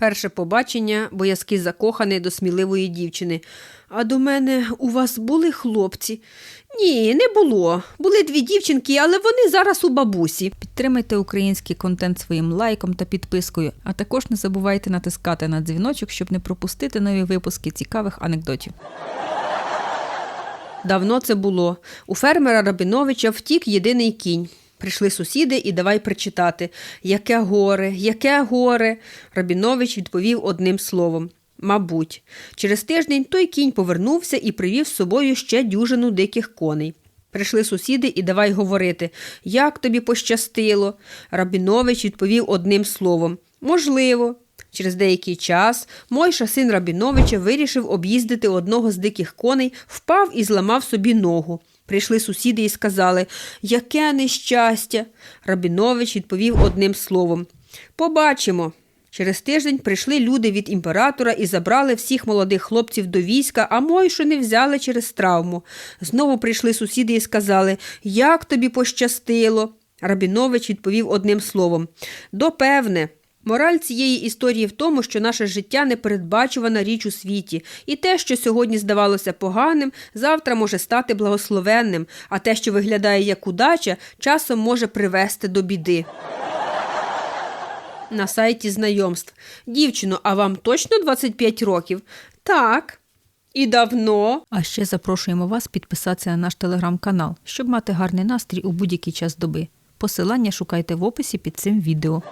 Перше побачення боязкий закоханий до сміливої дівчини. А до мене у вас були хлопці? Ні, не було. Були дві дівчинки, але вони зараз у бабусі. Підтримайте український контент своїм лайком та підпискою, а також не забувайте натискати на дзвіночок, щоб не пропустити нові випуски цікавих анекдотів. Давно це було. У фермера Рабіновича втік єдиний кінь. Прийшли сусіди і давай причитати Яке горе, яке горе. Рабінович відповів одним словом. Мабуть, через тиждень той кінь повернувся і привів з собою ще дюжину диких коней. Прийшли сусіди і давай говорити, як тобі пощастило. Рабінович відповів одним словом Можливо. Через деякий час Мойша, син Рабіновича, вирішив об'їздити одного з диких коней, впав і зламав собі ногу. Прийшли сусіди і сказали Яке нещастя. Рабінович відповів одним словом Побачимо. Через тиждень прийшли люди від імператора і забрали всіх молодих хлопців до війська, а Мойшу не взяли через травму. Знову прийшли сусіди і сказали Як тобі пощастило. Рабінович відповів одним словом Допевне. Мораль цієї історії в тому, що наше життя непередбачувана річ у світі, і те, що сьогодні здавалося поганим, завтра може стати благословенним, а те, що виглядає як удача, часом може привести до біди. На сайті знайомств. Дівчино, а вам точно 25 років? Так. І давно. А ще запрошуємо вас підписатися на наш телеграм-канал, щоб мати гарний настрій у будь-який час доби. Посилання шукайте в описі під цим відео.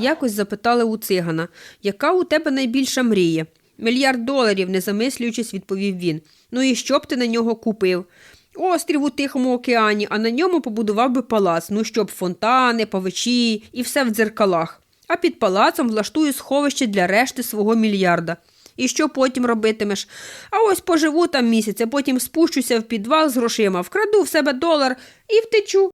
Якось запитали у цигана, яка у тебе найбільша мрія? Мільярд доларів, не замислюючись, відповів він. Ну і що б ти на нього купив? Острів у Тихому океані, а на ньому побудував би палац, ну щоб фонтани, павичі і все в дзеркалах. А під палацом влаштую сховище для решти свого мільярда. І що потім робитимеш? А ось поживу там місяць, а потім спущуся в підвал з грошима, вкраду в себе долар і втечу.